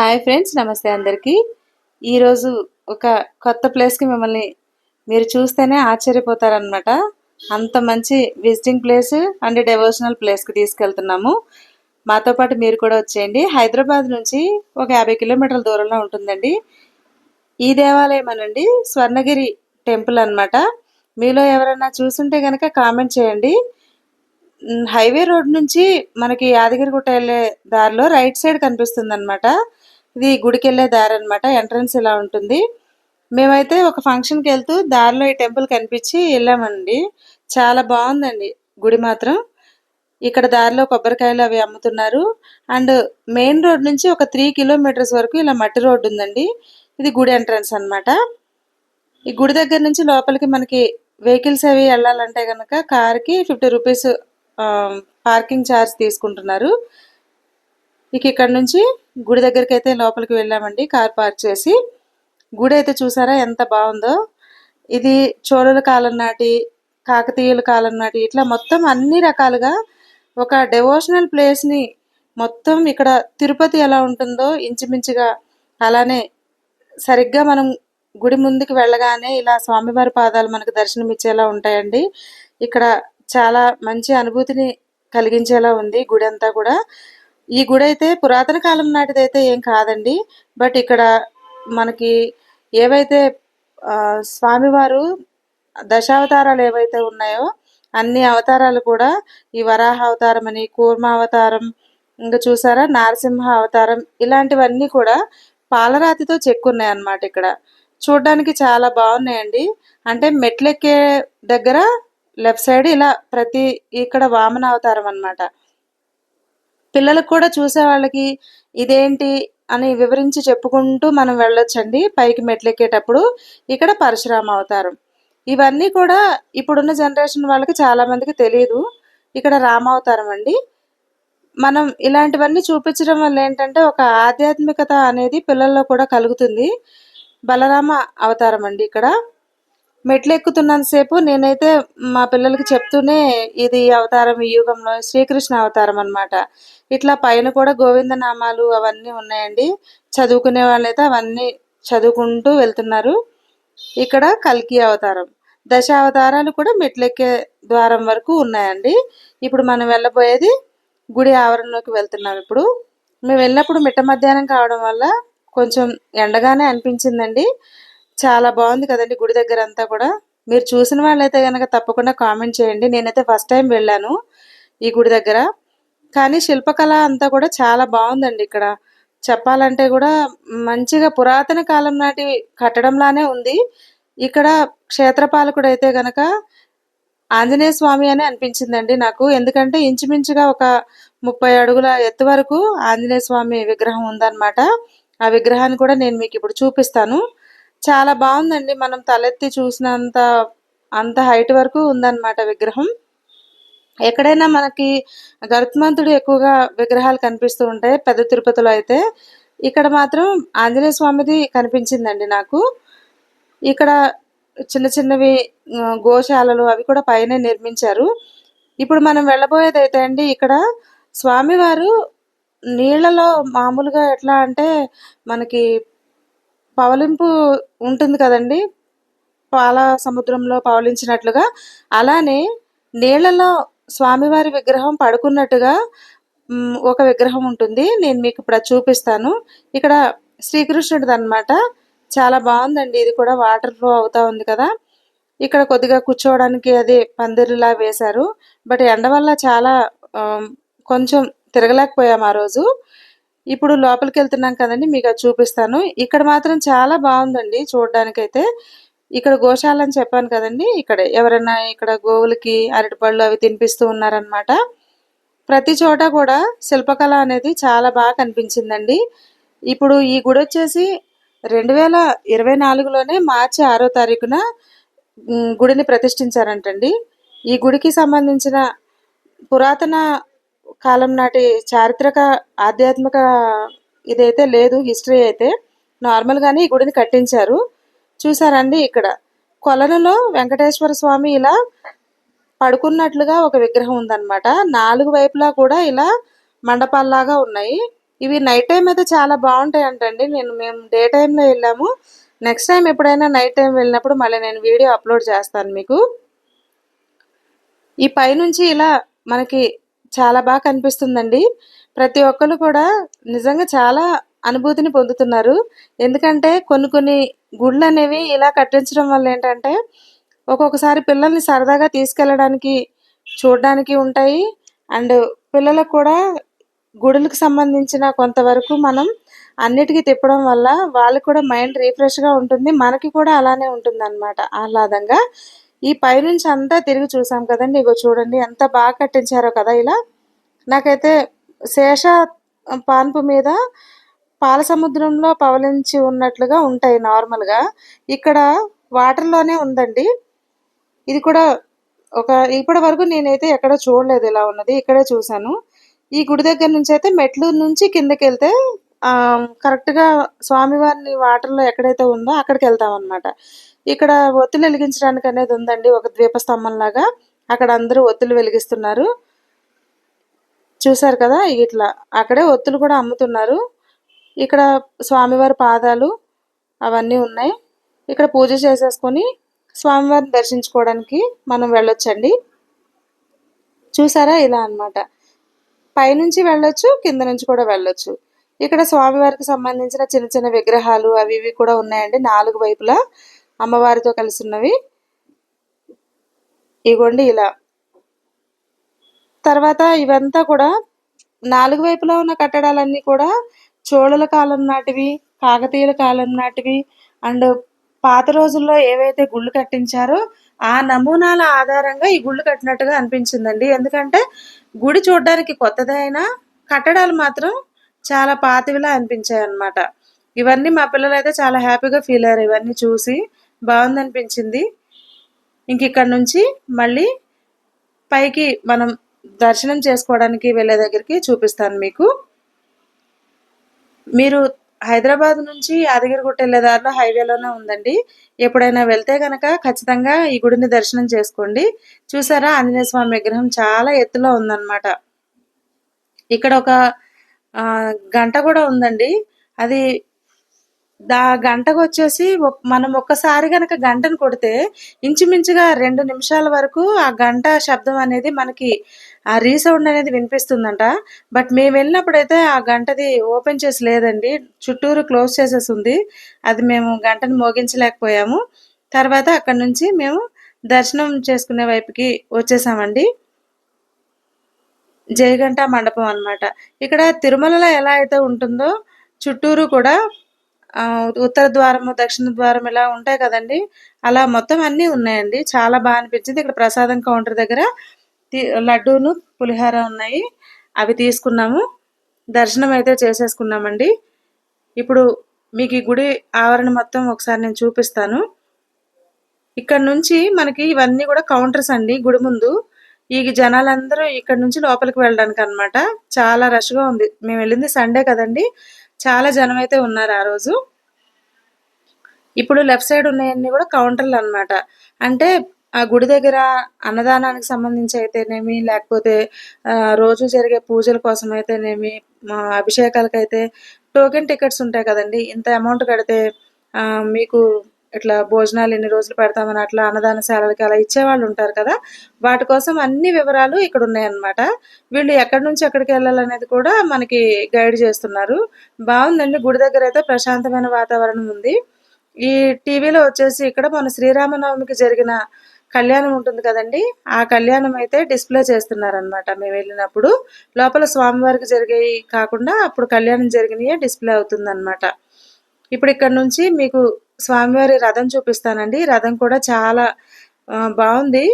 Hi friends నమస్తే అందరికీ. ఈరోజు ఒక కొత్త ప్లేస్కి మిమ్మల్ని మీరు చూస్తేనే ఆశ్చర్యపోతారనమాట అంత మంచి విజిటింగ్ ప్లేస్ అండ్ డెవోషనల్ ప్లేస్కి తీసుకెళ్తున్నాము. మాతో పాటు మీరు కూడా వచ్చేయండి. హైదరాబాద్ నుంచి ఒక యాభై కిలోమీటర్ల దూరంలో ఉంటుందండి. ఈ దేవాలయం అనండి స్వర్ణగిరి టెంపుల్ అన్నమాట. మీలో ఎవరైనా చూసుంటే కనుక కామెంట్ చేయండి. హైవే రోడ్ నుంచి మనకి యాదగిరిగుట్ట వెళ్ళే దారిలో రైట్ సైడ్ కనిపిస్తుంది అనమాట ఇది గుడికి వెళ్ళే దారి అనమాట ఎంట్రన్స్ ఇలా ఉంటుంది. మేమైతే ఒక ఫంక్షన్కి వెళ్తూ దారిలో ఈ టెంపుల్ కనిపించి వెళ్ళామండి. చాలా బాగుందండి గుడి మాత్రం. ఇక్కడ దారిలో కొబ్బరికాయలు అవి అమ్ముతున్నారు. అండ్ మెయిన్ రోడ్ నుంచి ఒక త్రీ కిలోమీటర్స్ వరకు ఇలా మట్టి రోడ్డు ఉందండి. ఇది గుడి ఎంట్రన్స్ అన్నమాట. ఈ గుడి దగ్గర నుంచి లోపలికి మనకి వెహికల్స్ అవి వెళ్ళాలంటే కనుక కార్కి ఫిఫ్టీ రూపీస్ పార్కింగ్ ఛార్జ్ తీసుకుంటున్నారు. ఇక ఇక్కడ నుంచి గుడి దగ్గరికి అయితే లోపలికి వెళ్ళామండి. కార్ పార్క్ చేసి. గుడి అయితే చూసారా ఎంత బాగుందో. ఇది చోళుల కాలం నాటి కాకతీయుల కాలం నాటి ఇట్లా మొత్తం అన్ని రకాలుగా ఒక డెవోషనల్ ప్లేస్ని మొత్తం ఇక్కడ తిరుపతి ఎలా ఉంటుందో ఇంచుమించుగా అలానే సరిగ్గా మనం గుడి ముందుకు వెళ్ళగానే ఇలా స్వామివారి పాదాలు మనకు దర్శనం ఇచ్చేలా ఉంటాయండి. ఇక్కడ చాలా మంచి అనుభూతిని కలిగించేలా ఉంది గుడి అంతా కూడా. ఈ గుడి అయితే పురాతన కాలం నాటిదైతే ఏం కాదండి. బట్ ఇక్కడ మనకి ఏవైతే ఆ, స్వామివారు దశావతారాలు ఏవైతే ఉన్నాయో అన్ని అవతారాలు కూడా ఈ వరాహ అవతారం అని కూర్మ అవతారం ఇంకా చూసారా? నారసింహ అవతారం ఇలాంటివన్నీ కూడా పాలరాతితో చెక్కున్నాయి అన్నమాట ఇక్కడ. చూడడానికి చాలా బాగున్నాయండి. అంటే మెట్లెక్కే దగ్గర లెఫ్ట్ సైడ్ ఇలా ప్రతి ఇక్కడ వామన అవతారం అన్నమాట. పిల్లలకు కూడా చూసే వాళ్ళకి ఇదేంటి అని వివరించి చెప్పుకుంటూ మనం వెళ్ళొచ్చండి. పైకి మెట్లెక్కేటప్పుడు ఇక్కడ పరశురామ అవతారం. ఇవన్నీ కూడా ఇప్పుడున్న జనరేషన్ వాళ్ళకి చాలామందికి తెలియదు ఇక్కడ రామావతారం అండి. మనం ఇలాంటివన్నీ చూపించడం వల్ల ఏంటంటే ఒక ఆధ్యాత్మికత అనేది పిల్లల్లో కూడా కలుగుతుంది. బలరామ అవతారం అండి ఇక్కడ. మెట్లు ఎక్కుతున్నంతసేపు నేనైతే మా పిల్లలకి చెప్తూనే ఇది అవతారం ఈ యుగంలో శ్రీకృష్ణ అవతారం అనమాట ఇట్లా పైన కూడా గోవింద నామాలు అవన్నీ ఉన్నాయండి. చదువుకునే వాళ్ళైతే అవన్నీ చదువుకుంటూ వెళ్తున్నారు. ఇక్కడ కల్కి అవతారం. దశ అవతారాలు కూడా మెట్లెక్కే ద్వారం వరకు ఉన్నాయండి. ఇప్పుడు మనం వెళ్ళబోయేది గుడి ఆవరణలోకి వెళ్తున్నాం ఇప్పుడు. మేము వెళ్ళినప్పుడు మిట్ట మధ్యాహ్నం కావడం వల్ల కొంచెం ఎండగానే అనిపించిందండి. చాలా బాగుంది కదండి గుడి దగ్గర అంతా కూడా. మీరు చూసిన వాళ్ళైతే కనుక తప్పకుండా కామెంట్ చేయండి. నేనైతే ఫస్ట్ టైం వెళ్ళాను ఈ గుడి దగ్గర. కానీ శిల్పకళ అంతా కూడా చాలా బాగుందండి ఇక్కడ. చెప్పాలంటే కూడా మంచిగా పురాతన కాలం నాటి కట్టడంలానే ఉంది. ఇక్కడ క్షేత్రపాలకుడు అయితే గనక ఆంజనేయ స్వామి అని అనిపించిందండి నాకు. ఎందుకంటే ఇంచుమించుగా ఒక ముప్పై అడుగుల ఎత్తు వరకు ఆంజనేయ స్వామి విగ్రహం ఉందన్నమాట. ఆ విగ్రహాన్ని కూడా నేను మీకు ఇప్పుడు చూపిస్తాను. చాలా బాగుందండి. మనం తలెత్తి చూసినంత అంత హైట్ వరకు ఉందన్నమాట విగ్రహం. ఎక్కడైనా మనకి గరుత్మంతుడు ఎక్కువగా విగ్రహాలు కనిపిస్తూ ఉంటాయి. పెద్ద తిరుపతిలో అయితే. ఇక్కడ మాత్రం ఆంజనేయ స్వామిది కనిపించిందండి నాకు. ఇక్కడ చిన్న చిన్నవి గోశాలలు అవి కూడా పైన నిర్మించారు. ఇప్పుడు మనం వెళ్ళబోయేది అయితే అండి ఇక్కడ స్వామివారు నీళ్ళలో మామూలుగా ఎట్లా అంటే మనకి పవలింపు ఉంటుంది కదండి. పాల సముద్రంలో పవలించినట్లుగా. అలానే నీళ్ళలో స్వామివారి విగ్రహం పడుకున్నట్టుగా ఒక విగ్రహం ఉంటుంది. నేను మీకు ఇప్పుడు చూపిస్తాను. ఇక్కడ శ్రీకృష్ణుడిది అనమాట చాలా బాగుందండి. ఇది కూడా వాటర్ ఫ్లో అవుతా ఉంది కదా. ఇక్కడ కొద్దిగా కూర్చోవడానికి అది పందిరిలా వేశారు. బట్ ఎండ వల్ల చాలా కొంచెం తిరగలేకపోయాము ఆ రోజు. ఇప్పుడు లోపలికి వెళ్తున్నాం కదండి మీకు అది చూపిస్తాను. ఇక్కడ మాత్రం చాలా బాగుందండి చూడడానికైతే. ఇక్కడ గోశాల అని చెప్పాను కదండి ఇక్కడ ఎవరైనా ఇక్కడ గోవులకి అరటిపళ్ళు అవి తినిపిస్తూ ఉన్నారనమాట ప్రతి చోట కూడా శిల్పకళ అనేది చాలా బాగా కనిపించిందండి. ఇప్పుడు ఈ గుడి వచ్చేసి రెండు వేల ఇరవై నాలుగులోనే మార్చి ఆరో తారీఖున గుడిని ప్రతిష్ఠించారంటండి. ఈ గుడికి సంబంధించిన పురాతన కాలం నాటి చారిత్రక ఆధ్యాత్మిక ఇదైతే లేదు హిస్టరీ అయితే. నార్మల్గానే ఈ గుడిని కట్టించారు. చూసారండి ఇక్కడ. కొలనులో వెంకటేశ్వర స్వామి ఇలా పడుకున్నట్లుగా ఒక విగ్రహం ఉందన్నమాట. నాలుగు వైపులా కూడా ఇలా మండపాల్లాగా ఉన్నాయి. ఇవి నైట్ టైం అయితే చాలా బాగుంటాయి అంటండి నేను మేము డే టైంలో వెళ్ళాము. నెక్స్ట్ టైం ఎప్పుడైనా నైట్ టైం వెళ్ళినప్పుడు మళ్ళీ నేను వీడియో అప్లోడ్ చేస్తాను మీకు. ఈ పైనుంచి ఇలా మనకి చాలా బాగా కనిపిస్తుందండి. ప్రతి ఒక్కరు కూడా నిజంగా చాలా అనుభూతిని పొందుతున్నారు. ఎందుకంటే కొన్ని కొన్ని గుళ్ళు అనేవి ఇలా కట్టించడం వల్ల ఏంటంటే ఒక్కొక్కసారి పిల్లల్ని సరదాగా తీసుకెళ్ళడానికి చూడడానికి ఉంటాయి. అండ్ పిల్లలకు కూడా గుడులకు సంబంధించిన కొంతవరకు మనం అన్నిటికీ తిప్పడం వల్ల వాళ్ళకి కూడా మైండ్ రీఫ్రెష్గా ఉంటుంది. మనకి కూడా అలానే ఉంటుంది అనమాట ఆహ్లాదంగా. ఈ పైనుంచి అంతా తిరిగి చూసాం కదండి. ఇగో చూడండి ఎంత బాగా కట్టించారో కదా ఇలా. నాకైతే శేష పాన్పు మీద పాల సముద్రంలో పవలించి ఉన్నట్లుగా ఉంటాయి నార్మల్గా. ఇక్కడ వాటర్లోనే ఉందండి. ఇది కూడా ఒక ఇప్పటి వరకు నేనైతే ఎక్కడ చూడలేదు ఇలా ఉన్నది. ఇక్కడే చూశాను. ఈ గుడి దగ్గర నుంచి అయితే మెట్లు నుంచి కిందకి వెళ్తే కరెక్ట్గా కరెక్ట్గా స్వామివారిని వాటర్లో ఎక్కడైతే ఉందో అక్కడికి వెళ్తాం అనమాట ఇక్కడ ఒత్తులు వెలిగించడానికి అనేది ఉందండి ఒక ద్వీపస్తంభం లాగా అక్కడ అందరూ ఒత్తులు వెలిగిస్తున్నారు. చూసారు కదా ఇట్లా. అక్కడే ఒత్తులు కూడా అమ్ముతున్నారు. ఇక్కడ స్వామివారి పాదాలు అవన్నీ ఉన్నాయి. ఇక్కడ పూజ చేసేసుకొని స్వామివారిని దర్శించుకోవడానికి మనం వెళ్ళొచ్చండి. చూసారా ఇలా అన్నమాట. పైనుంచి వెళ్ళొచ్చు కింద నుంచి కూడా వెళ్ళొచ్చు. ఇక్కడ స్వామివారికి సంబంధించిన చిన్న చిన్న విగ్రహాలు అవి ఇవి కూడా ఉన్నాయండి నాలుగు వైపులా. అమ్మవారితో కలిసి ఉన్నవి ఇగోండి ఇలా. తర్వాత ఇవంతా కూడా నాలుగు వైపులా ఉన్న కట్టడాలన్నీ కూడా చోళుల కాలం నాటివి కాకతీయుల కాలం నాటివి. అండ్ పాత రోజుల్లో ఏవైతే గుళ్ళు కట్టించారో ఆ నమూనాల ఆధారంగా ఈ గుళ్ళు కట్టినట్టుగా అనిపించిందండి. ఎందుకంటే గుడి చూడడానికి కొత్తదే అయినా కట్టడాలు మాత్రం చాలా పాతవిలా అనిపించాయి అన్నమాట ఇవన్నీ మా పిల్లలు అయితే చాలా హ్యాపీగా ఫీల్ అయ్యారు ఇవన్నీ చూసి. బాగుందనిపించింది. ఇంక ఇక్కడ నుంచి మళ్ళీ పైకి మనం దర్శనం చేసుకోవడానికి వెళ్ళే దగ్గరికి చూపిస్తాను మీకు. మీరు హైదరాబాద్ నుంచి యాదగిరిగుట్ట వెళ్ళే దారిలో హైవేలోనే ఉందండి. ఎప్పుడైనా వెళ్తే కనుక ఖచ్చితంగా ఈ గుడిని దర్శనం చేసుకోండి. చూసారా? ఆంజనేయ స్వామి విగ్రహం చాలా ఎత్తులో ఉందన్నమాట. ఇక్కడ ఒక గంట కూడా ఉందండి. అది దా గంటకు వచ్చేసి మనం ఒక్కసారి గనక గంటను కొడితే ఇంచుమించుగా రెండు నిమిషాల వరకు ఆ గంట శబ్దం అనేది మనకి ఆ రీసౌండ్ అనేది వినిపిస్తుందంట. బట్ మేము వెళ్ళినప్పుడైతే ఆ గంటది ఓపెన్ చేసి లేదండి. చుట్టూరు క్లోజ్ చేసేసి ఉంది. అది మేము గంటను మోగించలేకపోయాము. తర్వాత అక్కడ నుంచి మేము దర్శనం చేసుకునే వైపుకి వచ్చేసామండి. జయగంట మండపం అన్నమాట. ఇక్కడ తిరుమలలో ఎలా అయితే ఉంటుందో చుట్టూరు కూడా ఉత్తర ద్వారము దక్షిణ ద్వారం ఇలా ఉంటాయి కదండి. అలా మొత్తం అన్నీ ఉన్నాయండి. చాలా బాగా అనిపించింది. ఇక్కడ ప్రసాదం కౌంటర్ దగ్గర లడ్డూను పులిహార ఉన్నాయి. అవి తీసుకున్నాము. దర్శనం అయితే చేసేసుకున్నామండి. ఇప్పుడు మీకు ఈ గుడి ఆవరణ మొత్తం ఒకసారి నేను చూపిస్తాను. ఇక్కడ నుంచి మనకి ఇవన్నీ కూడా కౌంటర్స్ అండి గుడి ముందు. ఈ జనాలందరూ ఇక్కడ నుంచి లోపలికి వెళ్ళడానికి అన్నమాట చాలా రష్గా ఉంది. మేము వెళ్ళింది సండే కదండి. చాలా జనం అయితే ఉన్నారు ఆ రోజు. ఇప్పుడు లెఫ్ట్ సైడ్ ఉన్నాయన్నీ కూడా కౌంటర్లు అన్నమాట. అంటే ఆ గుడి దగ్గర అన్నదానానికి సంబంధించి అయితేనేమి లేకపోతే రోజు జరిగే పూజల కోసం అయితేనేమి మా అభిషేకాలకైతే టోకెన్ టికెట్స్ ఉంటాయి కదండి. ఇంత అమౌంట్ కడితే మీకు ఇట్లా భోజనాలు ఎన్ని రోజులు పెడతామని అట్లా అన్నదానశాలలకి అలా ఇచ్చేవాళ్ళు ఉంటారు కదా. వాటి కోసం అన్ని వివరాలు ఇక్కడ ఉన్నాయన్నమాట. వీళ్ళు ఎక్కడి నుంచి ఎక్కడికి వెళ్ళాలనేది కూడా మనకి గైడ్ చేస్తున్నారు. బాగుందండి. గుడి దగ్గర అయితే ప్రశాంతమైన వాతావరణం ఉంది. ఈ టీవీలో వచ్చేసి ఇక్కడ మన శ్రీరామనవమికి జరిగిన కళ్యాణం ఉంటుంది కదండి. ఆ కళ్యాణం అయితే డిస్ప్లే చేస్తున్నారనమాట మేము వెళ్ళినప్పుడు లోపల స్వామివారికి జరిగేవి కాకుండా అప్పుడు కళ్యాణం జరిగినయే డిస్ప్లే అవుతుందన్నమాట. ఇప్పుడు ఇక్కడ నుంచి మీకు స్వామివారి రథం చూపిస్తానండి. రథం కూడా చాలా బాగుంది.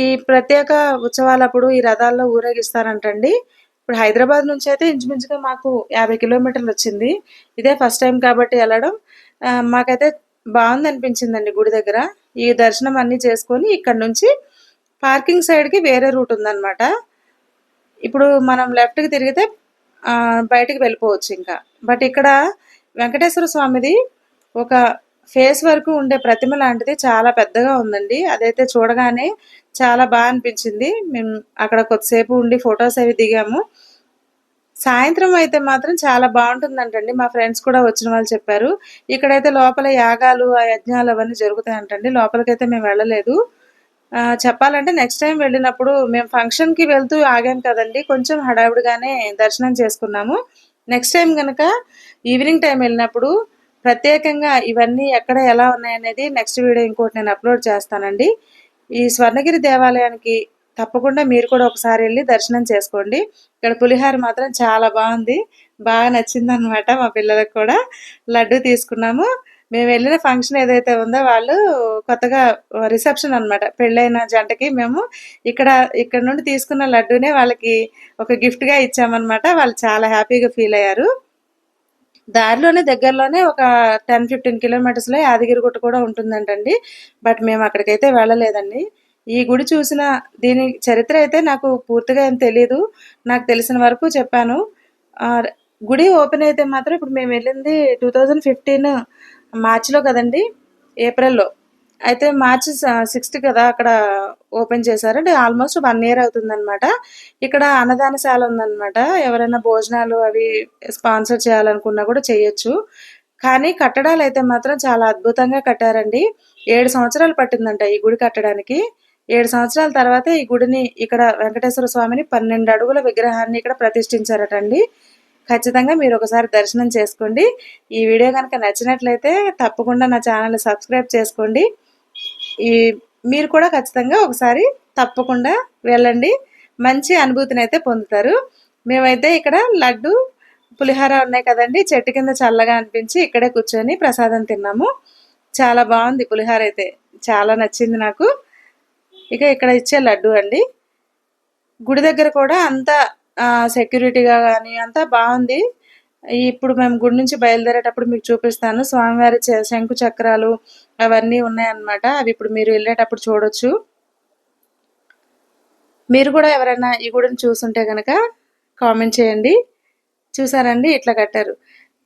ఈ ప్రత్యేక ఉత్సవాలప్పుడు ఈ రథాల్లో ఊరేగిస్తారంటండి. ఇప్పుడు హైదరాబాద్ నుంచి అయితే ఇంచుమించుగా మాకు యాభై కిలోమీటర్లు వచ్చింది. ఇదే ఫస్ట్ టైం కాబట్టి వెళ్ళడం. మాకైతే బాగుంది అనిపించిందండి గుడి దగ్గర. ఈ దర్శనం అన్నీ చేసుకొని ఇక్కడ నుంచి పార్కింగ్ సైడ్కి వేరే రూట్ ఉందన్నమాట. ఇప్పుడు మనం లెఫ్ట్కి తిరిగితే బయటకు బయటికి వెళ్ళిపోవచ్చు ఇంకా. బట్ ఇక్కడ వెంకటేశ్వర స్వామిది ఒక ఫేస్ వరకు ఉండే ప్రతిమ లాంటిది చాలా పెద్దగా ఉందండి. అదైతే చూడగానే చాలా బాగా అనిపించింది. మేము అక్కడ కొద్దిసేపు ఉండి ఫొటోస్ అవి దిగాము. సాయంత్రం అయితే మాత్రం చాలా బాగుంటుందంటండి. మా ఫ్రెండ్స్ కూడా వచ్చిన వాళ్ళు చెప్పారు. ఇక్కడైతే లోపల యాగాలు ఆ యజ్ఞాలు అవన్నీ జరుగుతాయంటండి. లోపలికైతే మేము వెళ్ళలేదు. చెప్పాలంటే నెక్స్ట్ టైం వెళ్ళినప్పుడు మేము ఫంక్షన్కి వెళ్తూ ఆగాం కదండి. కొంచెం హడావుడిగానే దర్శనం చేసుకున్నాము. నెక్స్ట్ టైం కనుక ఈవినింగ్ టైం వెళ్ళినప్పుడు ప్రత్యేకంగా ఇవన్నీ ఎక్కడ ఎలా ఉన్నాయనేది నెక్స్ట్ వీడియో ఇంకోటి నేను అప్లోడ్ చేస్తానండి. ఈ స్వర్ణగిరి దేవాలయానికి తప్పకుండా మీరు కూడా ఒకసారి వెళ్ళి దర్శనం చేసుకోండి. ఇక్కడ పులిహార మాత్రం చాలా బాగుంది. బాగా నచ్చింది అనమాట మా పిల్లలకు కూడా. లడ్డు తీసుకున్నాము. మేము వెళ్ళిన ఫంక్షన్ ఏదైతే ఉందో వాళ్ళు కొత్తగా రిసెప్షన్ అన్నమాట. పెళ్ళైన జంటకి మేము ఇక్కడ ఇక్కడ నుండి తీసుకున్న లడ్డూనే వాళ్ళకి ఒక గిఫ్ట్గా ఇచ్చామన్నమాట. వాళ్ళు చాలా హ్యాపీగా ఫీల్ అయ్యారు. దారిలోనే దగ్గరలోనే ఒక టెన్ ఫిఫ్టీన్ కిలోమీటర్స్లో యాదగిరిగుట్ట కూడా ఉంటుందంటండి. బట్ మేము అక్కడికైతే వెళ్ళలేదండి. ఈ గుడి చూసిన దీని చరిత్ర అయితే నాకు పూర్తిగా ఏం తెలియదు నాకు తెలిసిన వరకు చెప్పాను. గుడి ఓపెన్ అయితే మాత్రం ఇప్పుడు మేము వెళ్ళింది టూ థౌజండ్ ఫిఫ్టీన్ మార్చిలో కదండి. ఏప్రిల్లో. అయితే మార్చి సిక్స్త్ కదా అక్కడ ఓపెన్ చేశారు. అంటే ఆల్మోస్ట్ వన్ ఇయర్ అవుతుందన్నమాట. ఇక్కడ అన్నదానశాల ఉందన్నమాట. ఎవరైనా భోజనాలు అవి స్పాన్సర్ చేయాలనుకున్నా కూడా చేయొచ్చు. కానీ కట్టడాలు అయితే మాత్రం చాలా అద్భుతంగా కట్టారండి. ఏడు సంవత్సరాలు పట్టిందంట ఈ గుడి కట్టడానికి. ఏడు సంవత్సరాల తర్వాత ఈ గుడిని ఇక్కడ వెంకటేశ్వర స్వామిని పన్నెండు అడుగుల విగ్రహాన్ని ఇక్కడ ప్రతిష్ఠించారటండి. ఖచ్చితంగా మీరు ఒకసారి దర్శనం చేసుకోండి. ఈ వీడియో కనుక నచ్చినట్లయితే తప్పకుండా నా ఛానల్ సబ్స్క్రైబ్ చేసుకోండి. ఈ మీరు కూడా ఖచ్చితంగా ఒకసారి తప్పకుండా వెళ్ళండి. మంచి అనుభూతిని అయితే పొందుతారు. మేమైతే ఇక్కడ లడ్డు పులిహార ఉన్నాయి కదండి. చెట్టు కింద చల్లగా అనిపించి ఇక్కడే కూర్చొని ప్రసాదం తిన్నాము. చాలా బాగుంది పులిహార అయితే. చాలా నచ్చింది నాకు. ఇక ఇక్కడ ఇచ్చే లడ్డు అండి. గుడి దగ్గర కూడా అంతా సెక్యూరిటీగా కానీ అంతా బాగుంది. ఇప్పుడు మేము గుడి నుంచి బయలుదేరేటప్పుడు మీకు చూపిస్తాను. స్వామివారి శంకు చక్రాలు అవన్నీ ఉన్నాయన్నమాట. అవి ఇప్పుడు మీరు వెళ్ళేటప్పుడు చూడొచ్చు. మీరు కూడా ఎవరైనా ఈ గుడిని చూసుంటే కనుక కామెంట్ చేయండి. చూసారండి? ఇట్లా కట్టారు.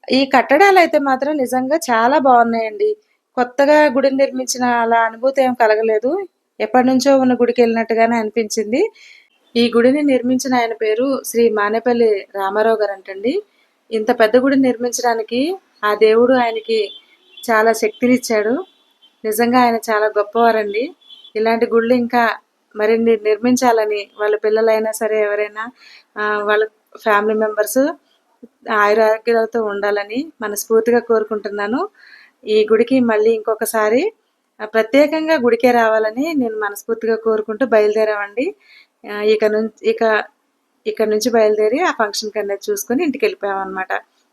ఈ కట్టడాలు అయితే మాత్రం నిజంగా చాలా బాగున్నాయండి. కొత్తగా గుడిని నిర్మించిన అలా అనుభూతి ఏం కలగలేదు. ఎప్పటి నుంచో ఉన్న గుడికి వెళ్ళినట్టుగానే అనిపించింది. ఈ గుడిని నిర్మించిన ఆయన పేరు శ్రీ మానేపల్లి రామారావు గారు అంటండి ఇంత పెద్ద గుడిని నిర్మించడానికి ఆ దేవుడు ఆయనకి చాలా శక్తినిచ్చాడు. నిజంగా ఆయన చాలా గొప్పవారండి. ఇలాంటి గుళ్ళు ఇంకా మరిన్ని నిర్మించాలని వాళ్ళ పిల్లలైనా సరే ఎవరైనా వాళ్ళ ఫ్యామిలీ మెంబర్స్ ఆయురారోగ్యాలతో ఉండాలని మనస్ఫూర్తిగా కోరుకుంటున్నాను. ఈ గుడికి మళ్ళీ ఇంకొకసారి ప్రత్యేకంగా గుడికే రావాలని నేను మనస్ఫూర్తిగా కోరుకుంటూ బయలుదేరామండి. ఇక నుంచి ఇక ఇక్కడ నుంచి బయలుదేరి ఆ ఫంక్షన్కి అనేది చూసుకొని ఇంటికి వెళ్ళిపోయాం అనమాట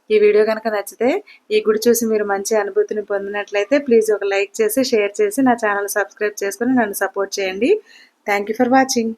ఈ వీడియో కనుక నచ్చితే ఈ గుడి చూసి మీరు మంచి అనుభూతిని పొందినట్లయితే ప్లీజ్ ఒక లైక్ చేసి షేర్ చేసి నా ఛానల్ సబ్స్క్రైబ్ చేసుకుని నన్ను సపోర్ట్ చేయండి. Thank you for watching